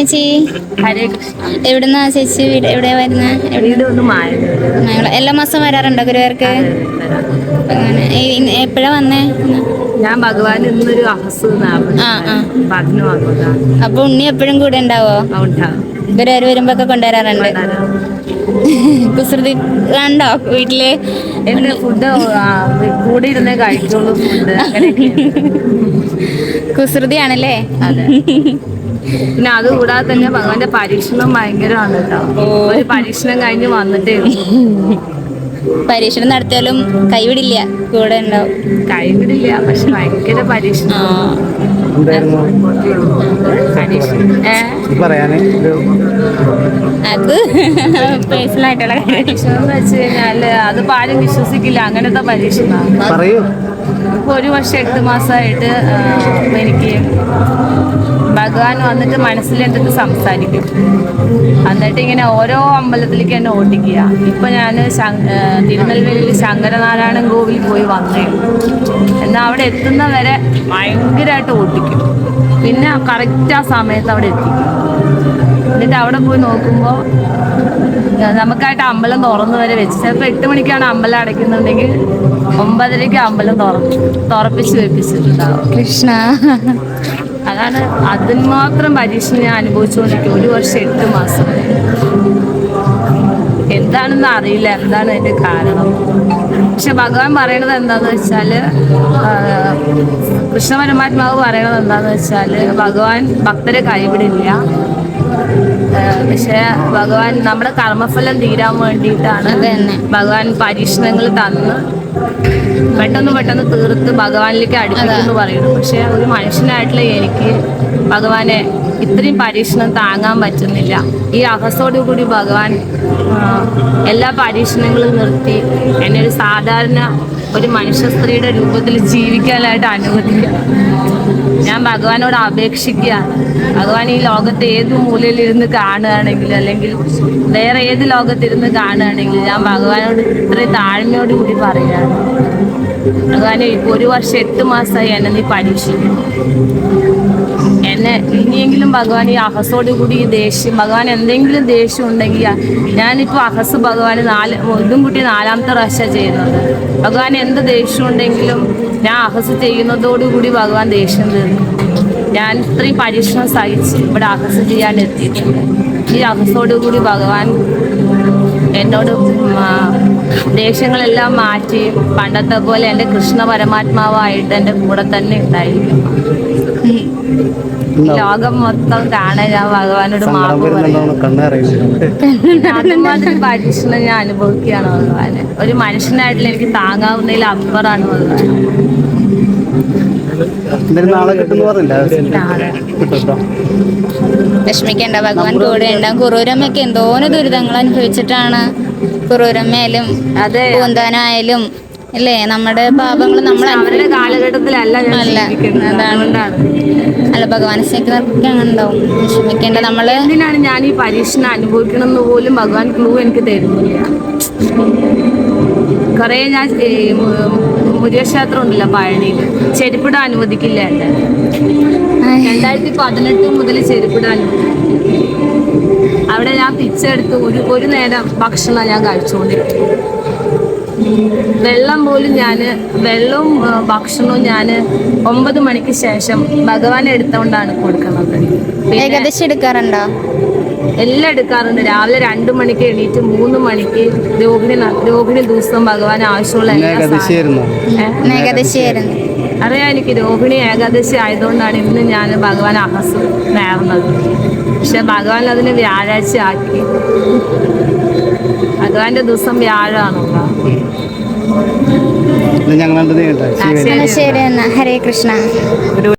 ചേച്ചി? എവിടുന്നാ ചേച്ചി വീട്? എവിടെയാ വരുന്നത് എല്ലാ മാസം വരാറുണ്ടോ ഗുരുവർക്ക് അങ്ങനെ. എപ്പോഴാ വന്നേ? ഞാൻ ഭഗവാൻ ഇന്നൊരു അപ്പൊ ഉണ്ണി എപ്പോഴും കൂടെ ഉണ്ടാവോ? ഗുരുവർ ഗുരുവായൂർ വരുമ്പോ ഒക്കെ കൊണ്ടുവരാറുണ്ട്. കുസൃതി കണ്ടോ വീട്ടിൽ? ഫുഡ് കൂടെ ഇരുന്നേ കഴിച്ചോളൂ ഫുഡ് കുസൃതിയാണല്ലേ? പിന്നെ അത് കൂടാതെ തന്നെ ഭഗവാന്റെ പരീക്ഷണം ഭയങ്കരമാണ് കേട്ടോ. ഒരു പരീക്ഷണം കഴിഞ്ഞ് വന്നിട്ടേ. പരീക്ഷണം നടത്തിയാലും കൈവിടില്ല കൂടെ ഉണ്ടാവും. കൈവിടില്ല പക്ഷെ ഭയങ്കര പരീക്ഷണം. അത് പരീക്ഷണം എന്ന് വെച്ച് അത് ആരും വിശ്വസിക്കില്ല. അങ്ങനത്തെ പരീക്ഷണമാണ് പറയൂ. ഇപ്പൊ ഒരു വർഷം എട്ട് മാസമായിട്ട് എനിക്ക് ഭഗവാൻ വന്നിട്ട് മനസ്സിലെടുത്തിട്ട് സംസാരിക്കും. എന്നിട്ട് ഇങ്ങനെ ഓരോ അമ്പലത്തിലേക്ക് എന്നെ ഓടിക്കുക. ഇപ്പൊ ഞാൻ തിരുനെൽവേലിയിൽ ശങ്കരനാരായണൻ കോവിൽ പോയി വന്നേ. എന്നാൽ അവിടെ എത്തുന്ന വരെ ഭയങ്കരമായിട്ട് ഓടിക്കും. പിന്നെ കറക്റ്റ് ആ സമയത്ത് അവിടെ എത്തി എന്നിട്ട് അവിടെ പോയി നോക്കുമ്പോൾ നമുക്കായിട്ട് അമ്പലം തുറന്നു വരെ വെച്ച്. ചിലപ്പോൾ എട്ട് മണിക്കാണ് അമ്പലം അടയ്ക്കുന്നുണ്ടെങ്കിൽ ഒമ്പതരയ്ക്ക് അമ്പലം തുറന്നു തുറപ്പിച്ച് വെപ്പിച്ചിട്ടുണ്ടാവും. കൃഷ്ണ. അതാണ് അതിന് മാത്രം പരീക്ഷ ഞാൻ അനുഭവിച്ചുകൊണ്ടിരിക്കും ഒരു വർഷം എട്ട് മാസം. വരെ എന്താണെന്ന് അറിയില്ല. എന്താണ് അതിന്റെ കാരണം. പക്ഷെ ഭഗവാൻ പറയണത് എന്താന്ന് വെച്ചാൽ കൃഷ്ണ പരമാത്മാവ് പറയണത് എന്താന്ന് വെച്ചാൽ ഭഗവാൻ ഭക്തരെ കൈവിടില്ല. പക്ഷെ ഭഗവാൻ നമ്മുടെ കർമ്മഫലം തീരാൻ വേണ്ടിയിട്ടാണ്. ഭഗവാൻ പരീക്ഷണങ്ങൾ തന്ന് പെട്ടെന്ന് പെട്ടെന്ന് തീർത്ത് ഭഗവാനിലേക്ക് അടുപ്പിക്കുന്നു പറയുന്നു. പക്ഷെ ഒരു മനുഷ്യനായിട്ടുള്ള എനിക്ക് ഭഗവാനെ ഇത്രയും പരീക്ഷണം താങ്ങാൻ പറ്റുന്നില്ല. ഈ കൂടി ഭഗവാൻ എല്ലാ പരീക്ഷണങ്ങളും നിർത്തി. എന്നെ ഒരു സാധാരണ ഒരു മനുഷ്യ സ്ത്രീയുടെ രൂപത്തിൽ ജീവിക്കാനായിട്ട് അനുവദിക്കുക. ഞാൻ ഭഗവാനോട് അപേക്ഷിക്കുകയാണ് ഭഗവാൻ ഈ ലോകത്ത് ഏത് മൂലയിലിരുന്ന് കാണുകയാണെങ്കിൽ അല്ലെങ്കിൽ വേറെ ഏത് ലോകത്തിരുന്ന് കാണുകയാണെങ്കിൽ ഞാൻ ഭഗവാനോട് ഇത്രയും താഴ്മയോട് കൂടി പറയുകയാണ്. ഭഗവാനെ ഒരു വർഷം എട്ട് മാസമായി എന്നെ നീ പരീക്ഷിക്കും എന്നെ ഇനിയെങ്കിലും ഭഗവാൻ ഈ അഹസോട് കൂടി ഈ ദേഷ്യം ഭഗവാൻ എന്തെങ്കിലും ദേഷ്യം ഉണ്ടെങ്കിൽ ഞാനിപ്പോൾ അഹസ് ഭഗവാൻ നാല് ഇതും കൂട്ടി നാലാമത്തെ പ്രാവശ്യം ചെയ്യുന്നത്. ഭഗവാൻ എന്ത് ദേഷ്യം ഉണ്ടെങ്കിലും ഞാൻ അഹസ് ചെയ്യുന്നതോടുകൂടി ഭഗവാൻ ദേഷ്യം തീർന്നു. ഞാൻ ഇത്രയും പരീക്ഷണം സഹിച്ച് ഇവിടെ അഹസ് ചെയ്യാൻ എത്തിയിട്ടുണ്ട്. ഈ അഹസോടുകൂടി ഭഗവാൻ എന്നോട് ദേഷ്യങ്ങളെല്ലാം മാറ്റി പണ്ടത്തെ പോലെ എന്റെ കൃഷ്ണ പരമാത്മാവായിട്ട് എന്റെ കൂടെ തന്നെ ഉണ്ടായിരിക്കും ലോകം മൊത്തം കാണാൻ ഞാൻ ഭഗവാനോട് അതുമാതിരി പരീക്ഷണം ഞാൻ അനുഭവിക്കുകയാണ് ഭഗവാന്. ഒരു മനുഷ്യനായിട്ടുള്ള എനിക്ക് താങ്ങാവുന്നതിൽ അപ്പുറാണ് ഭഗവാൻ. വിഷമിക്കണ്ട ഭഗവാൻ കൂടെ ഉണ്ടാവും. കുറൂരമ്മയൊക്കെ എന്തോരം ദുരിതങ്ങൾ അനുഭവിച്ചിട്ടാണ് കുറൂരമ്മയായാലും അതെ. പൂന്താനായാലും അല്ലേ നമ്മുടെ പാപങ്ങൾ നമ്മൾ അവരുടെ കാലഘട്ടത്തിലല്ല അല്ല. അതുകൊണ്ടാണ്. അല്ല ഭഗവാനെ സ്നേഹിക്കുന്നവർക്ക് അങ്ങനെ ഉണ്ടാവും. വിഷമിക്കേണ്ട. നമ്മൾ എന്തിനാണ് ഞാൻ ഈ പരീക്ഷണം അനുഭവിക്കണമെന്ന് പോലും ഭഗവാൻ ക്ലൂ എനിക്ക് തരുന്നില്ല. കുറേ ഞാൻ മുരുകക്ഷേത്രം ഉണ്ടല്ലോ പഴനിയിൽ ചെരുപ്പിടാൻ അനുവദിക്കില്ല എന്നെ. രണ്ടായിരത്തി പതിനെട്ട് മുതൽ ചെരുപ്പിടാൻ അനുവദിക്കില്ല. അവിടെ ഞാൻ പിച്ചെടുത്ത് ഒരു ഒരു നേരം ഭക്ഷണം ഞാൻ കഴിച്ചുകൊണ്ടിരിക്കും വെള്ളം പോലും ഞാൻ വെള്ളവും ഭക്ഷണവും ഞാൻ ഒമ്പത് മണിക്ക് ശേഷം ഭഗവാൻ എടുത്തുകൊണ്ടാണ് കൊടുക്കുന്നത്. ഏകദേശം എടുക്കാറുണ്ടോ? എല്ലാം എടുക്കാറുണ്ട്. രാവിലെ രണ്ടു മണിക്ക് എണീറ്റ് മൂന്ന് മണിക്ക് രോഹിണി ന- രോഹിണി ദിവസം ഭഗവാൻ ആവശ്യമുള്ള? ഏകദേശമായിരുന്നു അറിയാം എനിക്ക് രോഹിണി ഏകാദശി ആയതുകൊണ്ടാണ് ഇന്ന് ഞാൻ ഭഗവാൻ അഹസ് നേർന്നത്. പക്ഷെ ഭഗവാൻ അതിനെ വ്യാഴാഴ്ച ആക്കി ഭഗവാന്റെ ദിവസം. ശരി എന്നാ. ഹരേ കൃഷ്ണ.